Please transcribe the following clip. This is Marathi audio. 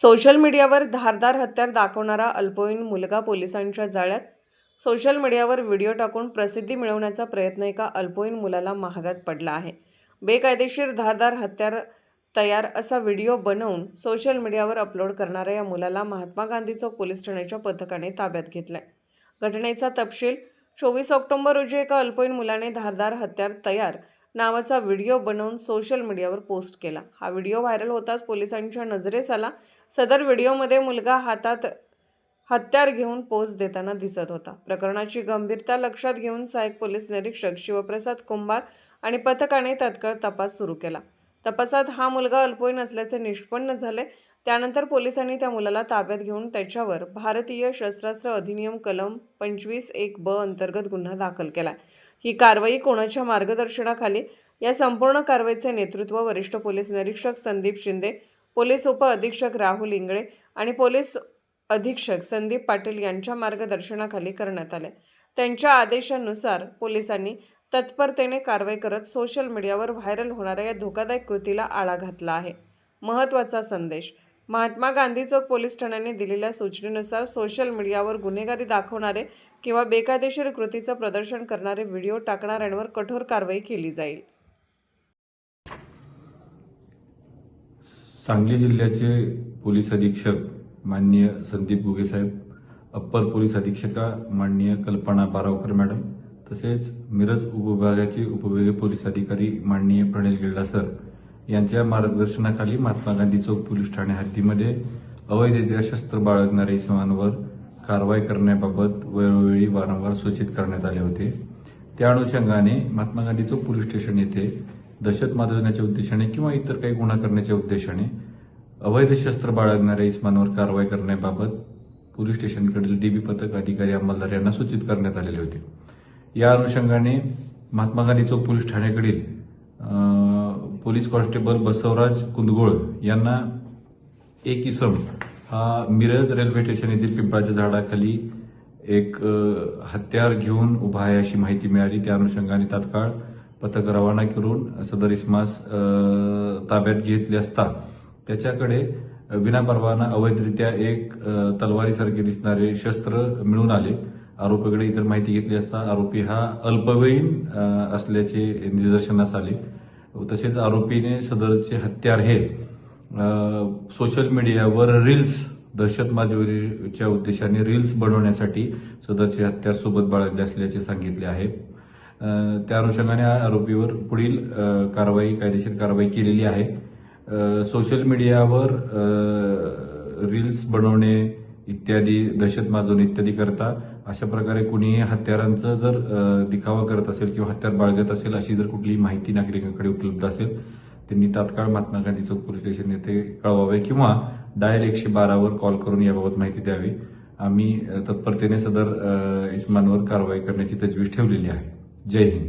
सोशल मीडियावर धारदार हत्यार दाखवणारा अल्पवयीन मुलगा पोलिसांच्या जाळ्यात? सोशल मीडियावर व्हिडिओ टाकून प्रसिद्धी मिळवण्याचा प्रयत्न एका अल्पवयीन मुलाला महागात पडला आहे. बेकायदेशीर धारदार हत्यार तयार असा व्हिडिओ बनवून सोशल मीडियावर अपलोड करणाऱ्या या मुलाला महात्मा गांधी चौक पोलीस ठाण्याच्या पथकाने ताब्यात घेतलाय. घटनेचा तपशील चोवीस ऑक्टोबर रोजी एका अल्पवयीन मुलाने धारदार हत्यार तयार नावाचा व्हिडिओ बनवून सोशल मीडियावर पोस्ट केला. हा व्हिडिओ व्हायरल होताच पोलिसांच्या नजरेस आला. सदर व्हिडिओमध्ये मुलगा हातात हत्यार घेऊन पोस्ट देताना दिसत होता. प्रकरणाची गंभीरता लक्षात घेऊन सहाय्यक पोलीस निरीक्षक शिवप्रसाद कुंभार आणि पथकाने तत्काळ तपास सुरू केला. तपासात हा मुलगा अल्पवयीन असल्याचे निष्पन्न झाले. त्यानंतर पोलिसांनी त्या मुलाला ताब्यात घेऊन त्याच्यावर भारतीय शस्त्रास्त्र अधिनियम कलम पंचवीस एक ब अंतर्गत गुन्हा दाखल केला ही कारवाई कोणाच्या मार्गदर्शनाखाली? या संपूर्ण कारवाईचे नेतृत्व वरिष्ठ पोलीस निरीक्षक संदीप शिंदे पोलीस उप अधीक्षक राहुल इंगळे आणि पोलीस अधीक्षक संदीप पाटील यांच्या मार्गदर्शनाखाली करण्यात आले. त्यांच्या आदेशानुसार पोलिसांनी तत्परतेने कारवाई करत सोशल मीडियावर व्हायरल होणाऱ्या या धोकादायक कृतीला आळा घातला आहे. महत्त्वाचा संदेश महात्मा गांधी चौक पोलीस ठाण्याने दिलेल्या सूचनेनुसार सोशल मीडियावर गुन्हेगारी दाखवणारे किंवा बेकायदेशीर कृतीचं प्रदर्शन करणारे व्हिडिओ टाकणाऱ्यांवर कठोर कारवाई केली जाईल. सांगली जिल्ह्याचे पोलीस अधीक्षक माननीय संदीप गुगे साहेब अप्पर पोलीस अधीक्षका माननीय कल्पना बारावकर मॅडम तसेच मिरज उपविभागाचे उपविभागीय पोलीस अधिकारी माननीय प्रणील गिल्डा सर यांच्या मार्गदर्शनाखाली महात्मा गांधी चौक पोलीस ठाणे हद्दीमध्ये अवैधरित्या शस्त्र बाळगणाऱ्या इसमांवर कारवाई करण्याबाबत वेळोवेळी वारंवार सूचित करण्यात आले होते. त्या अनुषंगाने महात्मा गांधी चौक पोलीस स्टेशन येथे दहशत माजवण्याच्या उद्देशाने किंवा इतर काही गुन्हा करण्याच्या उद्देशाने अवैध शस्त्र बाळगणाऱ्या इसमांवर कारवाई करण्याबाबत पोलीस स्टेशनकडील डीबी पथक अधिकारी अंमलदार यांना सूचित करण्यात आलेले होते. या अनुषंगाने महात्मा गांधी चौक पोलीस ठाण्याकडील पोलीस कॉन्स्टेबल बसवराज कुंदगोळ यांना एक इसम हा मिरज रेल्वे स्टेशन येथील पिंपळाच्या झाडाखाली एक हत्यार घेऊन उभा आहे अशी माहिती मिळाली. त्या अनुषंगाने तात्काळ पथक रवाना करून सदर इस्मास ताब्यात घेतले असता त्याच्याकडे विनापरवाना अवैधरित्या एक तलवारीसारखे दिसणारे शस्त्र मिळून आले. आरोपीकडे इतर माहिती घेतली असता आरोपी हा अल्पवयीन असल्याचे निदर्शनास आले. तसेच आरोपीने सदरचे हत्यार हे सोशल मीडियावर रील्स दहशत उद्देशाने रील्स बनवण्यासाठी सदरचे हत्यार सोबत बाळगले असल्याचे सांगितले आहे. त्या अनुषंगाने या आरोपीवर पुढील कारवाई कायदेशीर कारवाई केलेली आहे. सोशल मीडियावर रील्स बनवणे इत्यादी दहशत माजवणे इत्यादी करता अशा प्रकारे कुणीही हत्यारांचं जर दिखावा करत असेल किंवा हत्यार बाळगत असेल अशी जर कुठलीही माहिती नागरिकांकडे उपलब्ध असेल त्यांनी तात्काळ महात्मा गांधी चौक पोलीस स्टेशन येथे कळवावे किंवा डायल एकशे बारावर कॉल करून याबाबत माहिती द्यावी. आम्ही तत्परतेने सदर इस्मानवर कारवाई करण्याची तजवीज ठेवलेली आहे. जय हिंद.